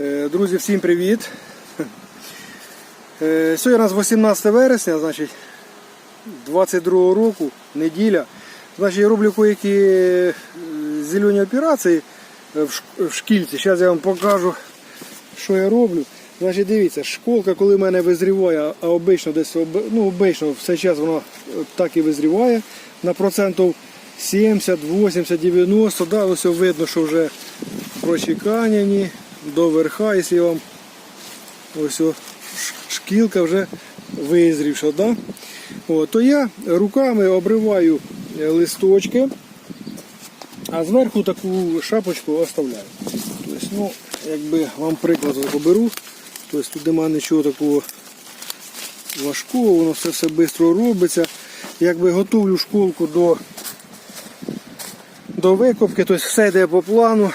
Е, Друзі, всім привіт! Е, Сьогодні у нас 18 вересня, значить 22 року, неділя. Значить, я роблю кое-які е, зелені операції в шкільці. Зараз я вам покажу, що я роблю. Значить, дивіться, школка, коли в мене визріває, а обично десь ну, обично все час воно е, так і визріває на процентів 70, 80, 90. Да, ось видно, що вже прочеканяні до верха, якщо вам ось шкілка вже визрівша. Да? О, то я руками обриваю е, листочки, а зверху таку шапочку оставляю. Тобто, ну, якби вам приклад поберу, тобто тут немає нічого такого важкого, воно все все швидко робиться. Якби готовлю школку до, до викопки, тобто все йде по плану.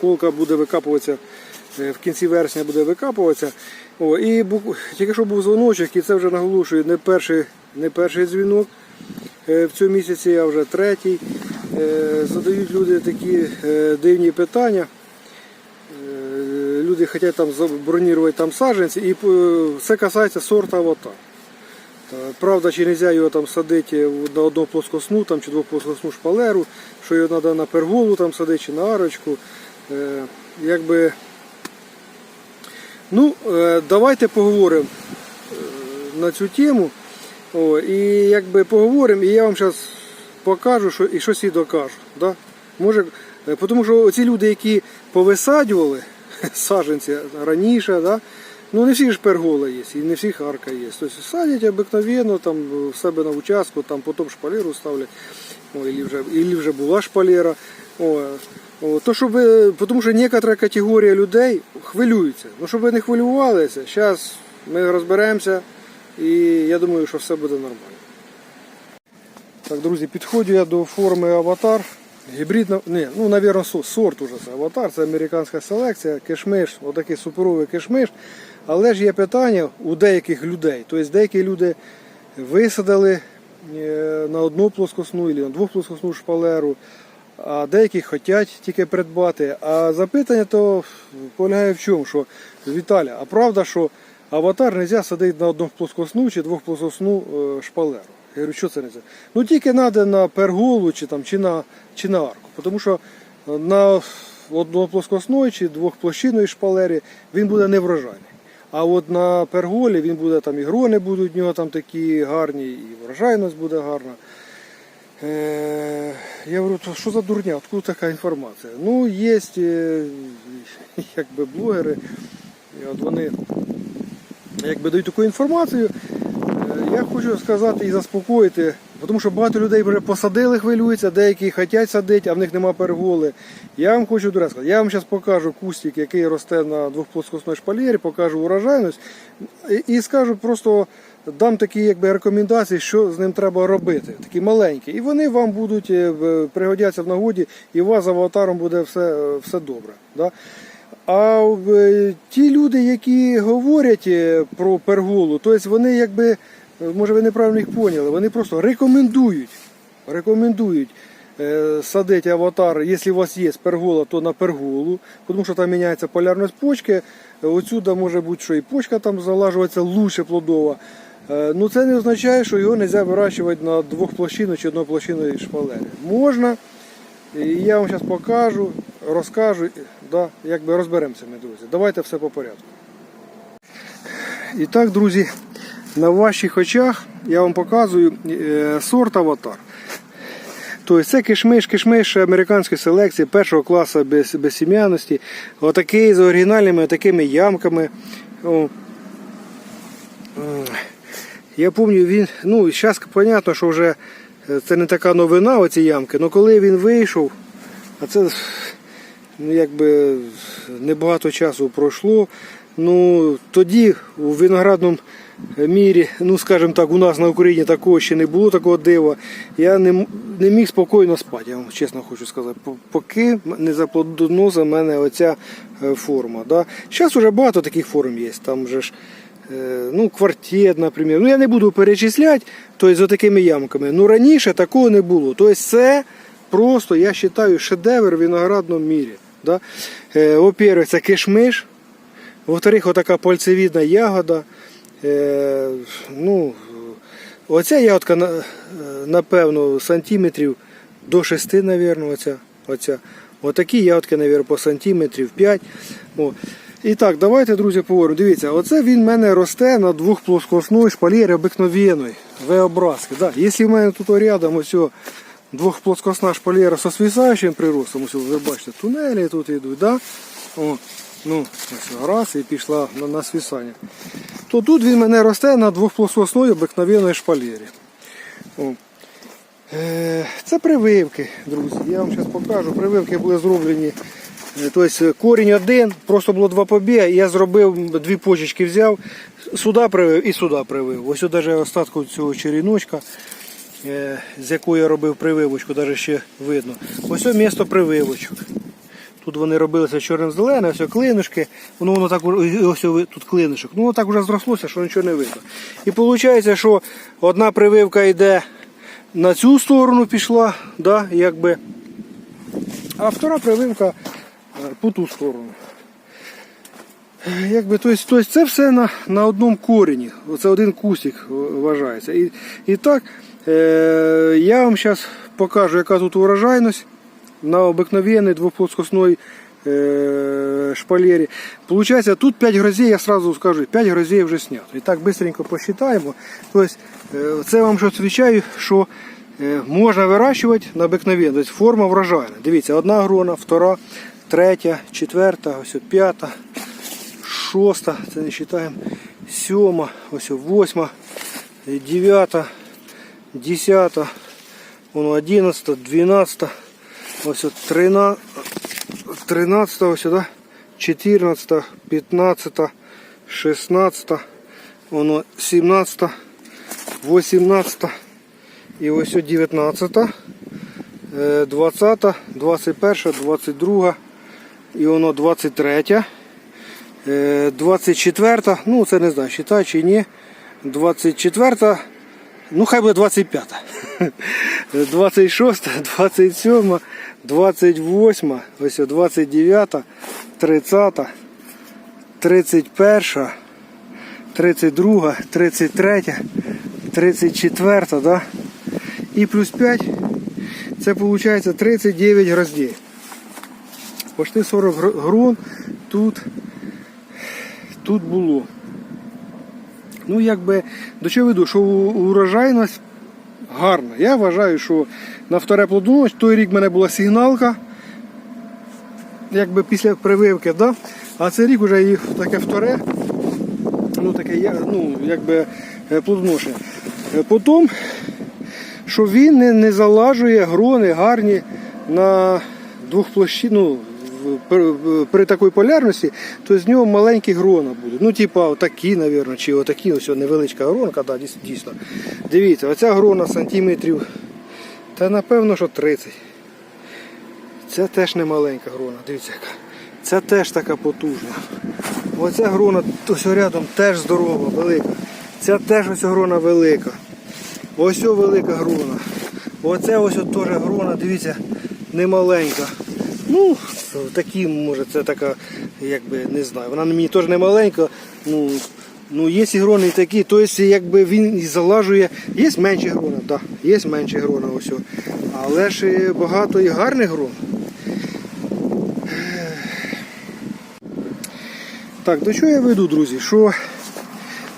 Школка буде викапуватися е, в кінці вересня буде викапуватися. О, і бу- тільки що був дзвоночок, і це вже наголошую, не перший, не перший дзвінок. Е, В цьому місяці я вже третій. Е, Задають люди такі дивні питання. Люди хочуть там забронірувати там саджанці, і все касається сорта аватар. Та, Правда, чи не можна його там садити на одну плоскосну там, чи двоплоскосну шпалеру, що його треба на перголу там садити, чи на арочку. Е, якби... Ну, е, давайте поговоримо е, на цю тему. О, і якби поговоримо, і я вам зараз покажу, що, і щось і докажу. Да? Може, тому що ці люди, які повисаджували саджанці раніше, да? ну не всі ж пергола є, і не всіх арка є. Тобто садять обикновенно там в себе на участку, там потім шпалеру ставлять, о, і вже, вже була шпалера. О, то, щоб, ви- тому що некотора категорія людей хвилюється. Ну, щоб ви не хвилювалися, зараз ми розберемося і я думаю, що все буде нормально. Так, друзі, підходжу я до форми аватар. Гібридна, не, ну, навірно, сорт уже це аватар, це американська селекція, кишмиш, отакий суперовий кишмиш. Але ж є питання у деяких людей. Тобто деякі люди висадили е, на одну плоскосну або на двохплоскосну шпалеру, а деякі хочуть тільки придбати. А запитання то полягає в чому, що Віталя, а правда, що аватар не можна садити на одну плоскосну чи двохплоскосну е, шпалеру. Я говорю, що це не можна? Ну тільки треба на перголу чи, там, чи, на, чи на арку. Тому що е, на одноплоскосної чи двохплощинної шпалері він буде неврожайний. А от на перголі він буде там і грони будуть в нього там такі гарні, і врожайність буде гарна. Е, я говорю, що за дурня, откуда така інформація? Ну, є якби блогери, і от вони якби дають таку інформацію. Е, Я хочу сказати і заспокоїти, тому що багато людей вже посадили, хвилюються, деякі хочуть садити, а в них нема перголи. Я вам хочу сказати, я вам зараз покажу кустик, який росте на двохплоскосній шпалері, покажу урожайність і скажу просто дам такі якби, рекомендації, що з ним треба робити, такі маленькі. І вони вам будуть е, пригодяться в нагоді, і у вас з аватаром буде все, е, все добре. Да? А е, ті люди, які говорять про перголу, тобто вони якби, може ви неправильно їх поняли, вони просто рекомендують, рекомендують садити аватар, якщо у вас є пергола, то на перголу, тому що там міняється полярність почки. Отсюда може бути, що і почка там залажується лучше плодова. Е, Ну це не означає, що його не можна вирощувати на двохплощину чи одноплощинної шпалері. Можна. І я вам зараз покажу, розкажу, да, якби розберемося, ми друзі. Давайте все по порядку. І так, друзі, на ваших очах я вам показую е, сорт аватар. Тобто це кишмиш, кишмиш американської селекції першого класу без, без сім'яності. Отакий з оригінальними такими ямками. О. Я пам'ятаю, він, ну, зараз зрозуміло, що вже е, це не така новина, оці ямки, але коли він вийшов, а це ну, якби небагато часу пройшло. Ну, тоді у виноградному мірі, ну скажімо так, у нас на Україні такого ще не було такого дива. Я не, не міг спокійно спати, я вам чесно хочу сказати, поки не заплодоносила мене оця е, форма. Да? Зараз вже багато таких форм є. Там же ж ну, квартет, наприклад. Ну, я не буду перечисляти, тобто такими ямками. Ну раніше такого не було. Тобто це просто, я вважаю, шедевр в виноградному мірі. Да? Е, во-первых, це кишмиш. Во-вторых, отака пальцевідна ягода. Е, ну, оця ягодка, е, напевно, сантиметрів до 6, напевно, оця. оця. Отакі ягодки, напевно, по сантиметрів 5. О. І так, давайте, друзі, поговоримо. Дивіться, оце він в мене росте на двох плоскосної шпалері обикновеної, V-образки. Да. Якщо в мене тут рядом ось двохплоскосна шпалера со свисаючим приростом, ось ви бачите, тунелі тут йдуть, да? О, ну, ось раз і пішла на, на свисання. То тут він мене росте на двохплоскосної обикновеної шпалері. О. Е, Це прививки, друзі. Я вам зараз покажу. Прививки були зроблені. Е, Тобто корінь один, просто було два побіги, я зробив дві почечки взяв, сюди привив і сюди привив. Ось навіть остатку цього черіночка, е, з якої я робив прививочку, навіть ще видно. Ось ось місто прививочок. Тут вони робилися чорним зеленим, ось клинушки, воно воно так ось тут клинушок. Ну воно так вже зрослося, що нічого не видно. І виходить, що одна прививка йде на цю сторону пішла, да, якби, а втора прививка е, по ту сторону. Е, Якби, то есть, це все на, на одному корені. Оце один кустик е, вважається. І, і так, е, я вам зараз покажу, яка тут урожайність на обикновенной двухплоскостной э, шпалере. Получается, тут 5 грозей, я сразу скажу, 5 грозей вже снято. І так быстренько посчитаємо. Тобто, е, це вам що відповідаю, що е, можна вирощувати на обикновенну. Тобто форма врожайна. Дивіться, одна грона, втора, третя, четверта, ось п'ята, шоста, це не вважаємо, сьома, ось восьма, дев'ята, десята, воно одинадцята, дванадцята, ось 13, 13 ось сюди, 14, 15, 16, воно 17, 18 і ось от 19, е, 20, 21, 22 і воно 23, е, 24, ну це не знаю, читай чи ні, 24, ну хай буде 25. 26, 27, 28, ось 29, 30, 31, 32, 33, 34, да? І плюс 5, це виходить 39 гроздей. Почти 40 грон тут, тут було. Ну, якби, до чого веду, що урожайність гарна. Я вважаю, що на вторе плодонос той рік в мене була сигналка, якби після прививки, да? а цей рік вже їх таке вторе, ну таке ну, якби е, плодоношення. Е, Потім, що він не, не залажує грони гарні на двох площі, ну, при такій полярності, то з нього маленькі грона будуть. Ну, типа отакі, мабуть, чи отакі, ось невеличка гронка, да, дійсно. Дивіться, оця грона сантиметрів, та напевно, що 30. Це теж не маленька грона, дивіться яка. Це теж така потужна. Оця грона ось рядом теж здорова, велика. Ця теж ось грона велика. Ось велика грона. Оце ось теж грона, дивіться, не маленька. Ну, такі, може, це така, якби, не знаю. Вона мені теж не маленька. Ну, ну є і грони такі, тобто якби він і залажує. Є менші грони, так, є менші грони ось. Але ж багато і гарних грон. Так, до чого я веду, друзі? Що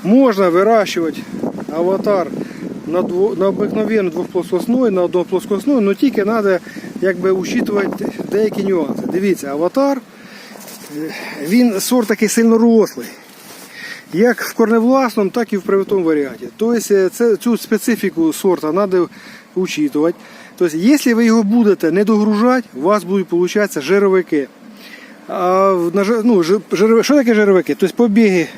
можна вирощувати аватар на, дво, на обикновенну двохплоскосну, на одноплоскосну, але тільки треба якби, учитувати деякі нюанси. Дивіться, аватар, е, він сорт такий сильно рослий. Як в корневласному, так і в привитому варіанті. Тобто е, це, цю специфіку сорта треба учитувати. Тобто, якщо ви його будете не догружати, у вас будуть получатися жировики. А ну, жир- що таке жировики? Тобто побіги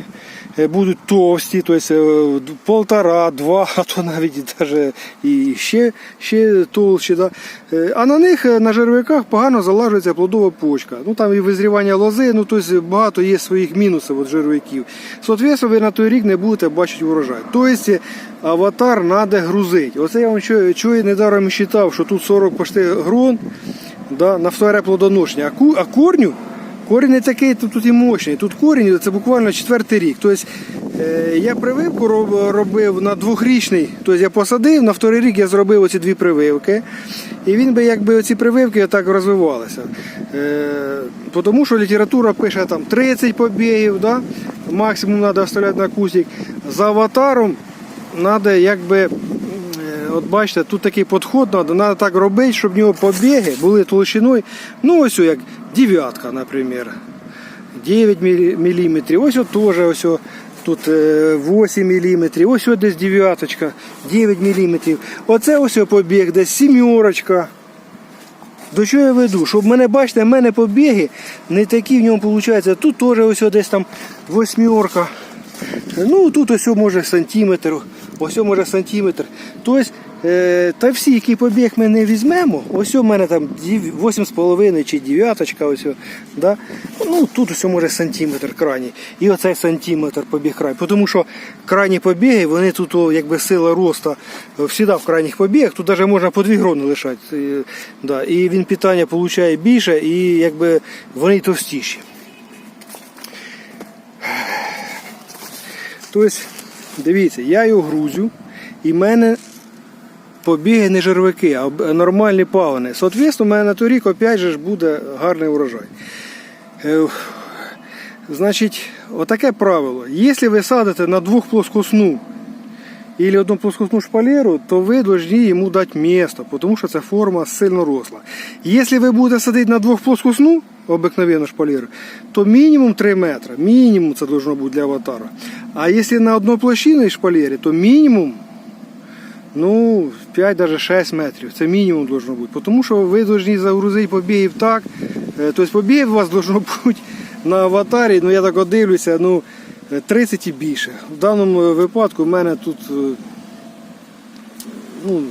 будуть товсті, тобто е, полтора, два, а то навіть даже і ще, ще толщі. Да? Е, А на них е, на жировиках погано залажується плодова почка. Ну там і визрівання лози, ну тобто багато є своїх мінусів від жировиків. Соответственно, ви на той рік не будете бачити урожай. Тобто аватар треба грузити. Оце я вам що недаром вважав, що тут 40 почти грон. да, на вторе плодоношення. А корню, корінь не такий тут, тут і мощний. Тут корінь це буквально четвертий рік. Тобто, е, я прививку робив на двохрічний, тобто я посадив, на вторий рік я зробив оці дві прививки. І він би якби оці прививки так розвивалися. Е, тому що література пише там 30 побігів, да? максимум треба оставляти на кустик. За аватаром треба якби. Е, От бачите, тут такий підход треба, треба так робити, щоб в нього побіги були толщиною, ну ось як дев'ятка, наприклад. 9 мм. Ось от теж ось тут е, 8 мм. Ось от десь дев'яточка, 9 мм. Оце ось побіг, десь сімерочка. До чого я веду? Щоб мене, бачите, в мене побіги не такі в ньому виходить. Тут теж ось десь там восьмерка. Ну тут ось може сантиметр, ось може сантиметр. Тобто, та всі, які побіг ми не візьмемо, ось у мене там 8,5 чи 9, ось, да? ну тут ось може сантиметр крайній. І оцей сантиметр побіг край. Тому що крайні побіги, вони тут якби сила росту завжди в крайніх побігах, тут навіть можна по 2 грони лишати. І, да, і він питання отримує більше і якби вони товстіші. Тобто, дивіться, я його грузю, і в мене побіги не жервики, а нормальні пагони. Соответственно, у мене на той рік опять же буде гарний урожай. Е, Значить, отаке правило. Якщо ви садите на двох плоскосну или одну плоскосну шпалеру, то ви повинні йому дати місто, тому що ця форма сильно росла. Якщо ви будете садити на двох плоскосну, обикновенну шпалеру, то мінімум 3 метри. Мінімум це должно бути для аватара. А якщо на одноплощинній шпалері, то мінімум ну, 5 даже 6 метрів. Це мінімум должно бути. Тому що ви повинні загрузити побігів так. е, Тобто побігів у вас должно бути на аватарі, ну я так дивлюся, ну, е, 30 і більше. В даному е, випадку в мене тут. е, Ну,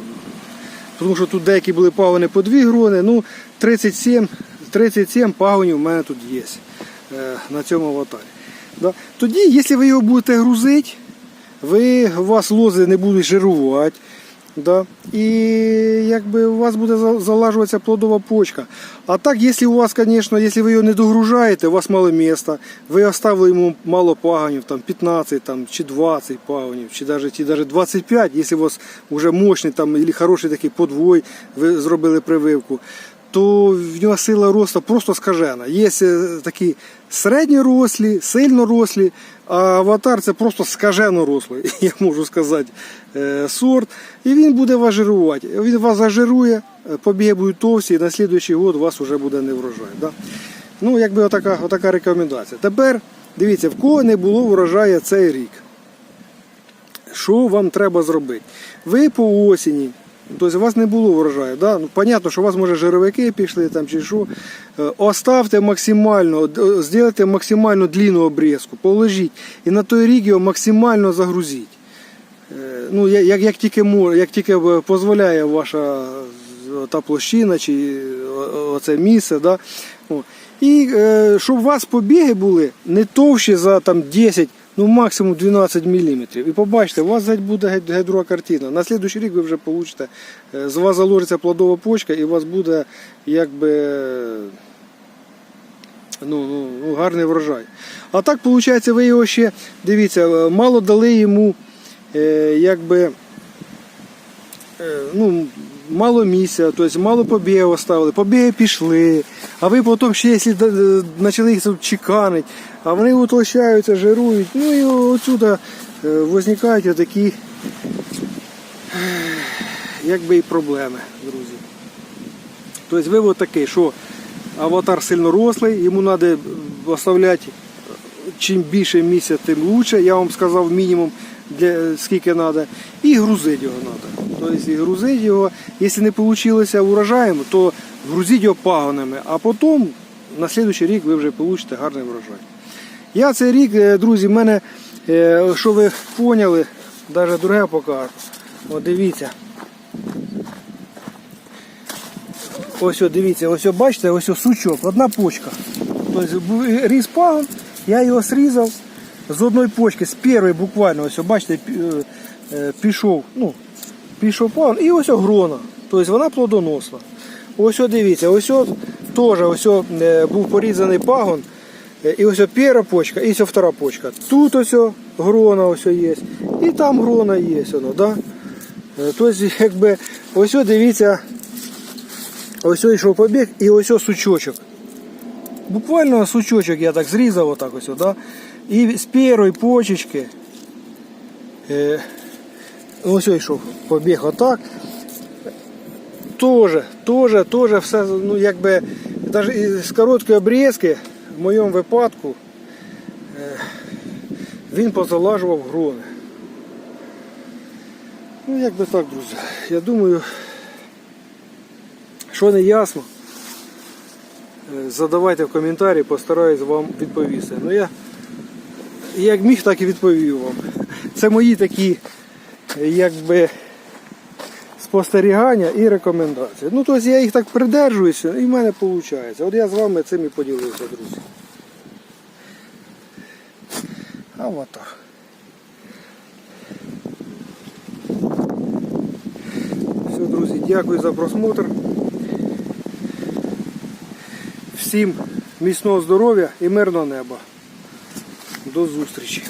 тому що тут деякі були пагони по 2 грони, ну 37, 37 пагонів в мене тут є е, на цьому аватарі. Да? Тоді, якщо ви його будете грузити, ви, у вас лози не будуть жирувати. Да? І якби у вас буде за- залажуватися плодова почка. А так, якщо у вас, звісно, якщо ви його не догружаєте, у вас мало міста, ви оставили йому мало паганів, там 15 там, чи 20 паганів, чи навіть, чи навіть 25, якщо у вас вже мощний там, або хороший такий подвой, ви зробили прививку, то в нього сила росту просто скажена. Є е, такі середньорослі, сильно рослі, а аватар це просто скажено рослий, я можу сказати, е, сорт. І він буде вас жирувати. Він вас зажирує, е, побіги будуть товсті, і на слідуючий год у вас вже буде не врожай. Да? Ну, якби отака, отака рекомендація. Тепер дивіться, в кого не було врожаю цей рік. Що вам треба зробити? Ви по осені, тобто у вас не було врожаю. Да? Ну, понятно, що у вас може жировики пішли там чи що. Е, Оставте максимально, зробите максимально длинну обрізку, положіть і на той рік його максимально загрузіть. Е, Ну, як, як тільки як тільки е, дозволяє ваша е, та площина чи е, оце місце. Да? І е, щоб у вас побіги були не товщі за там, 10, ну максимум 12 мм. І побачите, у вас буде геть, геть друга картина. На слідуючий рік ви вже получите, е, з вас заложиться плодова почка і у вас буде якби. Ну, ну, ну, гарний врожай. А так, виходить, ви його ще, дивіться, е, мало дали йому е, якби, ну, мало місця, тобто мало побігів оставили, побіги пішли, а ви потім ще, якщо д- почали їх чеканити, а вони утолщаються, жирують, ну і отсюда е, возникають такі якби і проблеми, друзі. Тобто вивод такий, що аватар сильно рослий, йому треба оставляти чим більше місця, тим краще. Я вам сказав мінімум для скільки треба. І грузити його треба. Тобто і грузити його, якщо не вийшло урожаєм, то грузіть його пагонами, а потім на наступний рік ви вже получите гарний врожай. Я цей рік, е, друзі, в мене, е, що ви поняли, навіть друге покажу. От дивіться. Ось дивіться, ось бачите, ось о, сучок, одна почка. Тобто ріс пагон, я його срізав з одної почки, з першої буквально, ось бачите, е, пішов, ну, пішов пагон, і ось грона. Тобто вона плодоносна. Ось дивіться, ось теж ось е, був порізаний пагон. Е, І ось перша почка, і ось о втора почка. Тут ось грона ось є. І там грона є. Воно, да? Е, Тобто, якби, ось дивіться, ось йшов побіг і ось сучочок. Буквально сучочок я так зрізав отак ось, да? І з першої почечки. Е, ось о йшов побіг отак. Тоже, тоже, тоже все, ну якби, навіть з короткої обрізки, в моєму випадку, е, він позалажував грони. Ну, якби так, друзі. Я думаю, що не ясно, е, задавайте в коментарі, постараюсь вам відповісти. Ну я як міг, так і відповів вам. Це мої такі, якби спостерігання і рекомендації. Ну, тобто я їх так придержуюся і в мене виходить. От я з вами цим і поділився, друзі. А от так. Все, друзі, дякую за просмотр. Всім міцного здоров'я і мирного неба. До зустрічі.